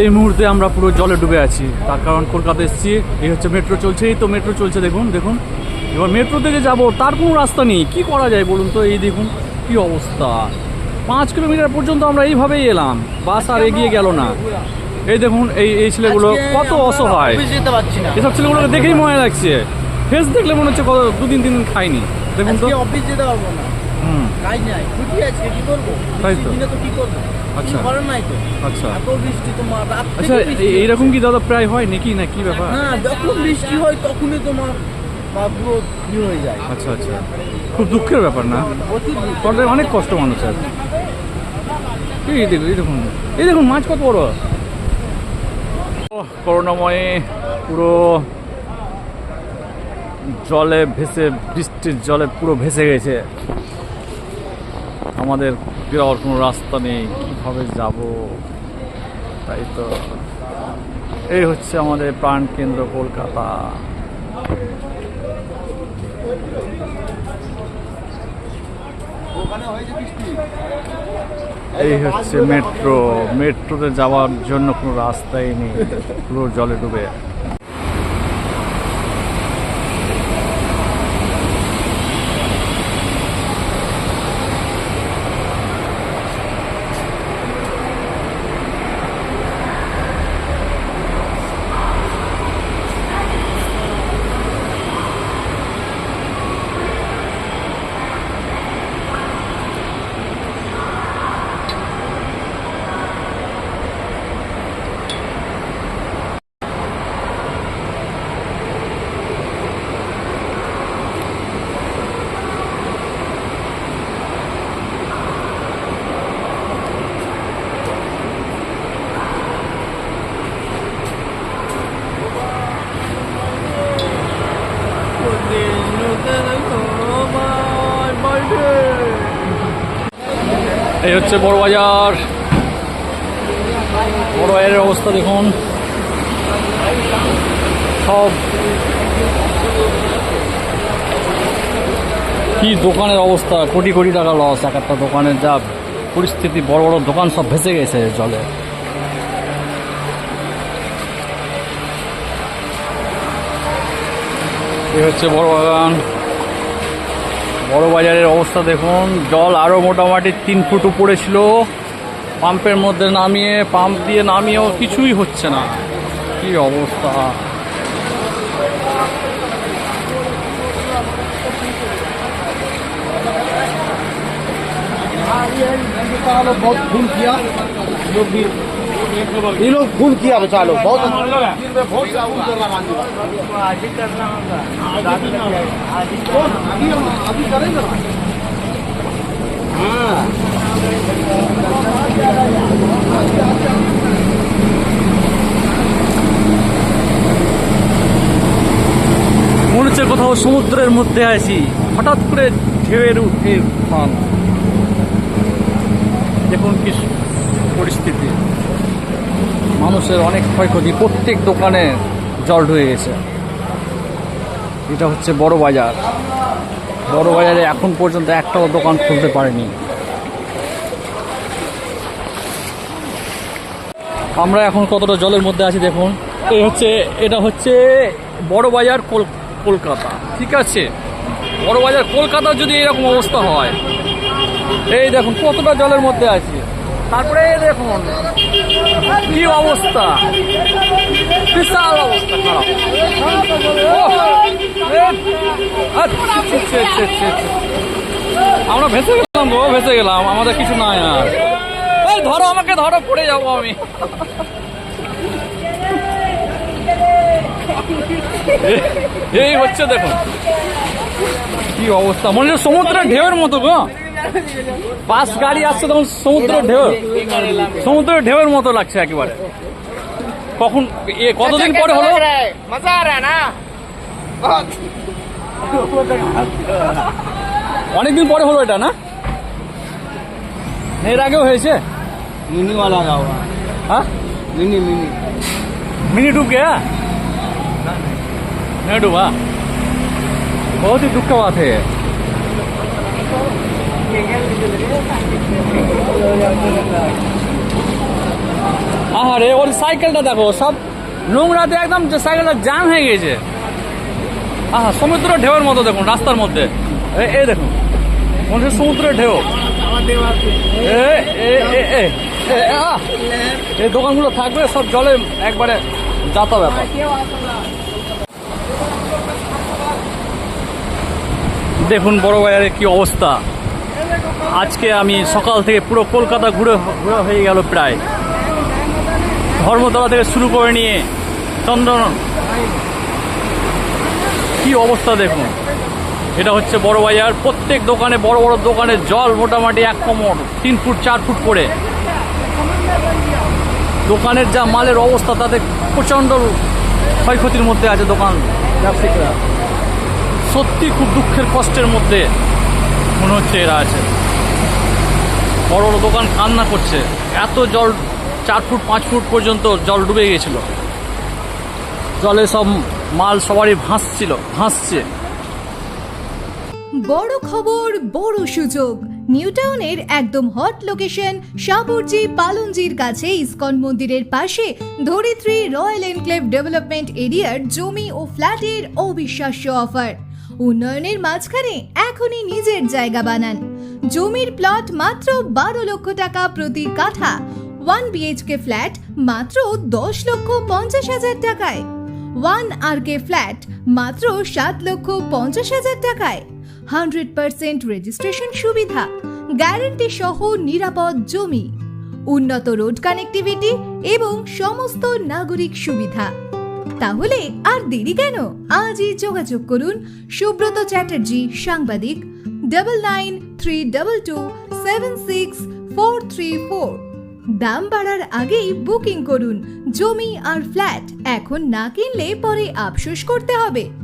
এই মুহূর্তে আমরা পুরো জলে ডুবে আছি। তার কারণ কলকাতা এসেছি। এই হচ্ছে মেট্রো চলছে। এই তো মেট্রো চলছে দেখুন দেখুন। এবার মেট্রো থেকে যাব তার কোনো রাস্তা নেই। কি করা যায় বলুন তো? এই দেখুন কি অবস্থা। পাঁচ কিলোমিটার পর্যন্ত আমরা এইভাবেই এলাম। বাস আর এগিয়ে গেল না। এই দেখুন এই এই ছেলেগুলো কত অসহায়। এসব ছেলেগুলোকে দেখেই মনে লাগছে। ফেস দেখলে মনে হচ্ছে কত দুদিন তিন দিন খাইনি। দেখুন তো। অফিস যেতে পারব না। কাজ নাই। ছুটি আছে কি করব? তাই তো। দিনে তো কি করব? আচ্ছা। করার নাই তো। আচ্ছা। এত বৃষ্টি তোমার রাত আচ্ছা এই- এইরকম কি দাদা প্রায় হয় নাকি? না কি ব্যাপার? হ্যাঁ যখন বৃষ্টি হয় তখনই তোমার পুরো ই হয়ে যায়। আচ্ছা আচ্ছা। খুব দুঃখের ব্যাপার না? প্রচুর অনেক কষ্ট মানুষ আছে। এই দেখুন এই দেখুন। এই দেখুন মাছ কত বড়? ওহ, করুণাময়ে পুরো জলে ভেসে বৃষ্টির জলে পুরো ভেসে গেছে। আমাদের বেরোয়ার কোনো রাস্তা নেই, কীভাবে যাব? তাই তো। এই হচ্ছে আমাদের প্রাণকেন্দ্র কলকাতা। এই হচ্ছে মেট্রো। মেট্রোতে যাওয়ার জন্য কোনো রাস্তাই নেই, পুরো জলে ডুবে। এই হচ্ছে বড় বাজার। বড় বাজারের অবস্থা দেখুন। সব। কি দোকানের অবস্থা? কোটি কোটি টাকা লস। এক একটা দোকানের যা পরিস্থিতি, বড় বড় দোকান সব ভেসে গেছে জলে। এই হচ্ছে বড় বাগান। বড় বাজারের অবস্থা দেখুন জল আরও মোটামুটি তিন ফুট উপরে ছিল পাম্পের মধ্যে নামিয়ে পাম্প দিয়ে নামিয়েও কিছুই হচ্ছে না কি অবস্থা बहुत खून किया लोग भी ये लोग खून किया बचा लो बहुत बहुत सा खून कर रहा है आज ही करना होगा कौन? अभी अभी करेंगे ना हाँ মনে হচ্ছে কোথাও সমুদ্রের মধ্যে আছি হঠাৎ করে ঢেউয়ের উঠে ফান দেখুন কি পরিস্থিতি মানুষের অনেক ক্ষয়ক্ষতি, প্রত্যেক দোকানে জল ঢুকে গেছে। এটা হচ্ছে বড় বাজার। বড় বাজারে এখন পর্যন্ত একটাও দোকান খুলতে পারেনি। আমরা এখন কতটা জলের মধ্যে আছি দেখুন। এই হচ্ছে, এটা হচ্ছে বড় বাজার কল- কলকাতা। ঠিক আছে? বড় বাজার কলকাতার যদি এরকম অবস্থা হয়, এই দেখুন কতটা জলের মধ্যে আছে। তারপরে দেখুন, কি অবস্থা? বিশাল অবস্থা। আমরা ভেসে গেলাম গো, ভেসে গেলাম, আমাদের কিছু নাই আর। এই, ধরো আমাকে, ধরো, পড়ে যাব আমি। এই হচ্ছে দেখুন। কি অবস্থা, মনে হচ্ছে সমুদ্রের ঢেউয়ের মতো গো। পাঁচ গাড়ি আসছে তখন সমুদ্রের ঢেউ সমুদ্রের ঢেউয়ের মতো লাগছে একেবারে কখন এ কতদিন পরে হলো मजा आ रहा है ना অনেকদিন পরে হলো এটা না এর আগেও হয়েছে मिनी वाला रहा हुआ হ্যাঁ मिनी मिनी मिनी डूब गया नहीं डूबा बहुत ही दुख का बात है আহারে, ওর সাইকেলটা দেখো, সব নোংরাতে একদম সাইকেলটা জ্যাম হয়ে গেছে আহা সমুদ্র ঢেউয়ের মতো দেখুন, রাস্তার মধ্যে। এই দেখুন মনে সমুদ্রের ঢেউ! এই দোকানগুলো থাকবে, সব জলে একবারে যাতা ব্যাপার। দেখুন, বড় বাজারে কি অবস্থা। আজকে আমি সকাল থেকে পুরো কলকাতা ঘুরে ঘুরে হয়ে গেল প্রায়। ধর্মতলা থেকে শুরু করে নিয়ে চন্দন কি অবস্থা দেখুন। এটা হচ্ছে বড় বাজার। প্রত্যেক দোকানে বড় বড় দোকানে জল মোটামুটি এক কোমর, তিন ফুট, চার ফুট করে। দোকানের যা মালের অবস্থা, তাতে প্রচণ্ড ক্ষয়ক্ষতির মধ্যে আছে দোকান ব্যবসায়িকরা সত্যি খুব দুঃখের কষ্টের মধ্যে মনে হচ্ছে এরা আছে। বড় বড় দোকান কান্না করছে। এত জল চার ফুট, পাঁচ ফুট পর্যন্ত জল ডুবে গিয়েছিল। জলে সব মাল সবারই ভাসছিল, ভাসছে। বড় খবর, বড় সুযোগ। নিউ টাউনের একদম হট লোকেশন সাবরজি পালনজির কাছে ইসকন মন্দিরের পাশে ধরিত্রী রয়্যাল এনক্লেভ ডেভেলপমেন্ট এরিয়ার জমি ও ফ্ল্যাটের অবিশ্বাস্য অফার। উন্নয়নের মাঝখানে এখনই নিজের জায়গা বানান। জমির প্লট মাত্র বারো লক্ষ টাকা প্রতি কাঠা। ওয়ান বিএইচকে ফ্ল্যাট মাত্র দশ লক্ষ পঞ্চাশ হাজার টাকায়। ওয়ান আর কে ফ্ল্যাট মাত্র সাত লক্ষ পঞ্চাশ হাজার টাকায়। হান্ড্রেড পার্সেন্ট রেজিস্ট্রেশন সুবিধা গ্যারেন্টি সহ নিরাপদ জমি, উন্নত রোড কানেক্টিভিটি এবং সমস্ত নাগরিক সুবিধা। তাহলে আর দেরি কেন? আজই যোগাযোগ করুন সুব্রত চ্যাটার্জি সাংবাদিক double nine three double two seven six four three four দাম বাড়ার আগেই বুকিং করুন। জমি আর ফ্ল্যাট এখন না কিনলে পরে আফসোস করতে হবে।